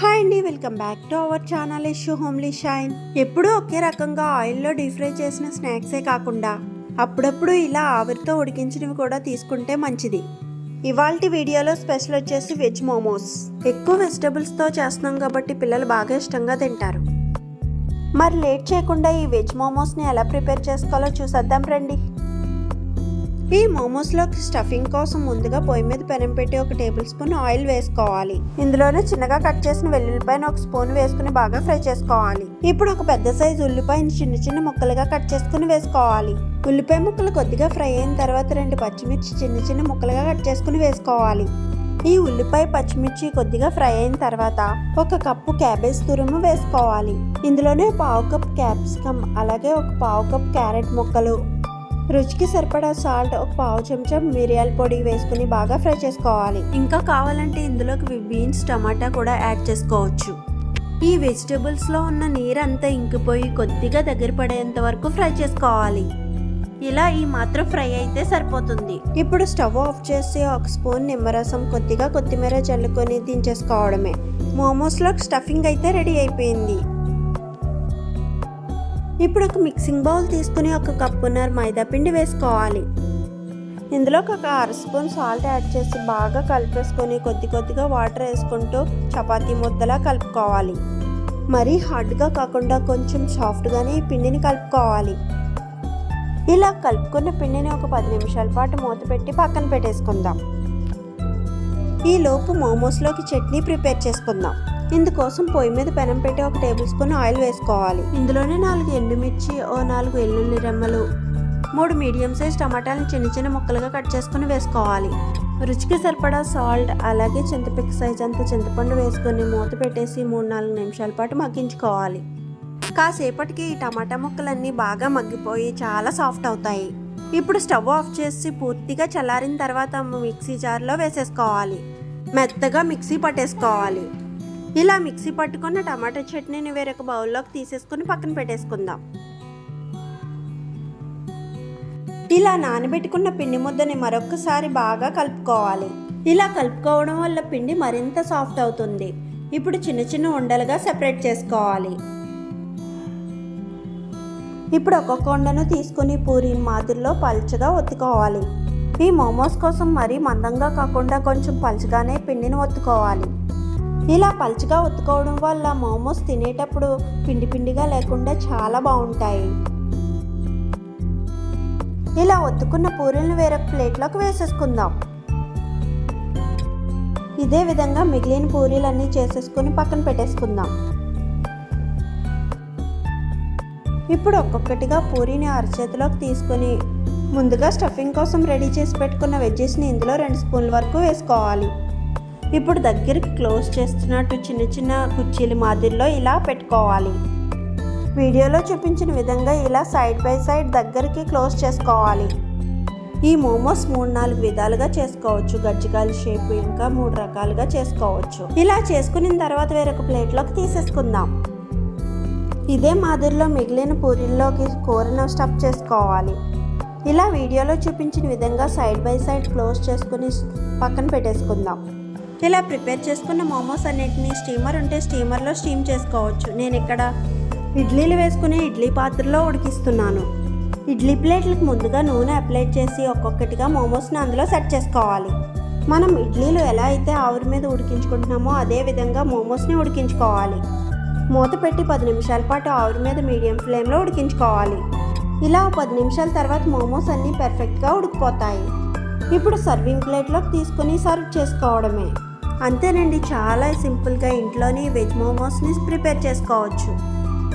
Hi అండి welcome back to our channel issue homely shine. ఎప్పుడూ ఒకే రకంగా ఆయిల్లో డీప్ ఫ్రై చేసిన స్నాక్సే కాకుండా అప్పుడప్పుడు ఇలా ఆవిరితో ఉడికించినవి కూడా తీసుకుంటే మంచిది. ఇవాళ వీడియోలో స్పెషల్ వచ్చేసి వెజ్ మోమోస్. ఎక్కువ వెజిటబుల్స్తో చేస్తున్నాం కాబట్టి పిల్లలు బాగా ఇష్టంగా తింటారు. మరి లేట్ చేయకుండా ఈ వెజ్ మోమోస్ని ఎలా ప్రిపేర్ చేసుకోవాలో చూసేద్దాం రండి. ఈ మోమోస్లోకి స్టఫింగ్ కోసం ముందుగా పొయ్యి మీద పెనం పెట్టి ఒక టేబుల్ స్పూన్ ఆయిల్ వేసుకోవాలి. ఇందులోనే చిన్నగా కట్ చేసిన వెల్లుల్లిపాయను ఒక స్పూన్ వేసుకుని బాగా ఫ్రై చేసుకోవాలి. ఇప్పుడు ఒక పెద్ద సైజు ఉల్లిపాయని చిన్న చిన్న ముక్కలుగా కట్ చేసుకుని వేసుకోవాలి. ఉల్లిపాయ ముక్కలు కొద్దిగా ఫ్రై అయిన తర్వాత రెండు పచ్చిమిర్చి చిన్న చిన్న ముక్కలుగా కట్ చేసుకుని వేసుకోవాలి. ఈ ఉల్లిపాయ పచ్చిమిర్చి కొద్దిగా ఫ్రై అయిన తర్వాత ఒక కప్పు క్యాబేజ్ తురుము వేసుకోవాలి. ఇందులోనే పావు కప్ క్యాప్సికమ్ అలాగే ఒక పావు కప్ క్యారెట్ ముక్కలు రుచికి సరిపడా సాల్ట్ ఒక పావు చెంచా మిరియాల పొడి వేసుకుని బాగా ఫ్రై చేసుకోవాలి. ఇంకా కావాలంటే ఇందులోకి బీన్స్ టమాటా కూడా యాడ్ చేసుకోవచ్చు. ఈ వెజిటేబుల్స్లో ఉన్న నీరు అంతా ఇంకిపోయి కొద్దిగా దగ్గర పడేంత వరకు ఫ్రై చేసుకోవాలి. ఇలా ఈ మాత్రం ఫ్రై అయితే సరిపోతుంది. ఇప్పుడు స్టవ్ ఆఫ్ చేసి ఒక స్పూన్ నిమ్మరసం కొద్దిగా కొత్తిమీర చల్లుకొని దించేసుకోవడమే. మోమోస్లో స్టఫింగ్ అయితే రెడీ అయిపోయింది. ఇప్పుడు ఒక మిక్సింగ్ బౌల్ తీసుకుని ఒక కప్పున్నర మైదా పిండి వేసుకోవాలి. ఇందులో ఒక అర స్పూన్ సాల్ట్ యాడ్ చేసి బాగా కలిపేసుకొని కొద్ది కొద్దిగా వాటర్ వేసుకుంటూ చపాతీ ముద్దలా కలుపుకోవాలి. మరీ హార్డ్గా కాకుండా కొంచెం సాఫ్ట్గానే ఈ పిండిని కలుపుకోవాలి. ఇలా కలుపుకున్న పిండిని ఒక పది నిమిషాల పాటు మూత పెట్టి పక్కన పెట్టేసుకుందాం. ఈలోపు మోమోస్లోకి చట్నీ ప్రిపేర్ చేసుకుందాం. ఇందుకోసం పొయ్యి మీద పెనం పెట్టి ఒక టేబుల్ స్పూన్ ఆయిల్ వేసుకోవాలి. ఇందులోనే నాలుగు ఎండుమిర్చి ఓ నాలుగు వెల్లుల్లి రెమ్మలు మూడు మీడియం సైజ్ టమాటాలను చిన్న చిన్న ముక్కలుగా కట్ చేసుకుని వేసుకోవాలి. రుచికి సరిపడా సాల్ట్ అలాగే చింతపిక్క సైజ్ అంత చింతపండు వేసుకొని మూత పెట్టేసి మూడు నాలుగు నిమిషాల పాటు మగ్గించుకోవాలి. కాసేపటికి ఈ టమాటా ముక్కలన్నీ బాగా మగ్గిపోయి చాలా సాఫ్ట్ అవుతాయి. ఇప్పుడు స్టవ్ ఆఫ్ చేసి పూర్తిగా చల్లారిన తర్వాత మిక్సీ జార్లో వేసేసుకోవాలి. మెత్తగా మిక్సీ పట్టేసుకోవాలి. ఇలా మిక్సీ పట్టుకున్న టమాటా చట్నీని వేరొక బౌల్లోకి తీసేసుకుని పక్కన పెట్టేసుకుందాం. ఇలా నానబెట్టుకున్న పిండి ముద్దని మరొకసారి బాగా కలుపుకోవాలి. ఇలా కలుపుకోవడం వల్ల పిండి మరింత సాఫ్ట్ అవుతుంది. ఇప్పుడు చిన్న చిన్న ఉండలుగా సెపరేట్ చేసుకోవాలి. ఇప్పుడు ఒక్కొక్క ఉండను తీసుకుని పూరి మాదిరిలో పల్చగా ఒత్తుకోవాలి. ఈ మోమోస్ కోసం మరీ మందంగా కాకుండా కొంచెం పలుచగానే పిండిని ఒత్తుకోవాలి. ఇలా పలుచగా ఒత్తుకోవడం వల్ల మోమోస్ తినేటప్పుడు పిండి పిండిగా లేకుండా చాలా బాగుంటాయి. ఇలా ఒత్తుకున్న పూరీలను వేరొక ప్లేట్లోకి వేసేసుకుందాం. ఇదే విధంగా మిగిలిన పూరీలన్నీ చేసేసుకుని పక్కన పెట్టేసుకుందాం. ఇప్పుడు ఒక్కొక్కటిగా పూరీని అరచేతిలోకి తీసుకొని ముందుగా స్టఫింగ్ కోసం రెడీ చేసి పెట్టుకున్న వెజ్జెస్ని ఇందులో రెండు స్పూన్ల వరకు వేసుకోవాలి. ఇప్పుడు దగ్గరికి క్లోజ్ చేస్తున్నట్టు చిన్న చిన్న కుర్చీల మాదిరిలో ఇలా పెట్టుకోవాలి. వీడియోలో చూపించిన విధంగా ఇలా సైడ్ బై సైడ్ దగ్గరికి క్లోజ్ చేసుకోవాలి. ఈ మోమోస్ మూడు నాలుగు విధాలుగా చేసుకోవచ్చు. గజ్జికాయల షేప్ ఇంకా మూడు రకాలుగా చేసుకోవచ్చు. ఇలా చేసుకున్న తర్వాత వేరొక ప్లేట్లోకి తీసేసుకుందాం. ఇదే మాదిరిలో మిగిలిన పూరీల్లోకి కూరను స్టఫ్ చేసుకోవాలి. ఇలా వీడియోలో చూపించిన విధంగా సైడ్ బై సైడ్ క్లోజ్ చేసుకుని పక్కన పెట్టేసుకుందాం. ఇలా ప్రిపేర్ చేసుకున్న మోమోస్ అన్నిటిని స్టీమర్ ఉంటే స్టీమర్లో స్టీమ్ చేసుకోవచ్చు. నేను ఇక్కడ ఇడ్లీలు వేసుకునే ఇడ్లీ పాత్రలో ఉడికిస్తున్నాను. ఇడ్లీ ప్లేట్లకు ముందుగా నూనె అప్లై చేసి ఒక్కొక్కటిగా మోమోస్ని అందులో సెట్ చేసుకోవాలి. మనం ఇడ్లీలు ఎలా అయితే ఆవిరి మీద ఉడికించుకుంటున్నామో అదే విధంగా మోమోస్ని ఉడికించుకోవాలి. మూత పెట్టి పది నిమిషాల పాటు ఆవిరి మీద మీడియం ఫ్లేమ్లో ఉడికించుకోవాలి. ఇలా పది నిమిషాల తర్వాత మోమోస్ అన్నీ పర్ఫెక్ట్గా ఉడికిపోతాయి. ఇప్పుడు సర్వింగ్ ప్లేట్లోకి తీసుకుని సర్వ్ చేసుకోవడమే. అంతేనండి చాలా సింపుల్గా ఇంట్లోని వెజ్ మోమోస్ని ప్రిపేర్ చేసుకోవచ్చు.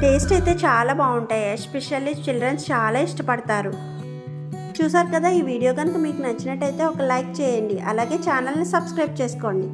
టేస్ట్ అయితే చాలా బాగుంటాయి ఎస్పెషల్లీ చిల్డ్రన్స్ చాలా ఇష్టపడతారు. చూసారు కదా ఈ వీడియో కనుక మీకు నచ్చినట్టయితే ఒక లైక్ చేయండి అలాగే ఛానల్ని సబ్స్క్రైబ్ చేసుకోండి.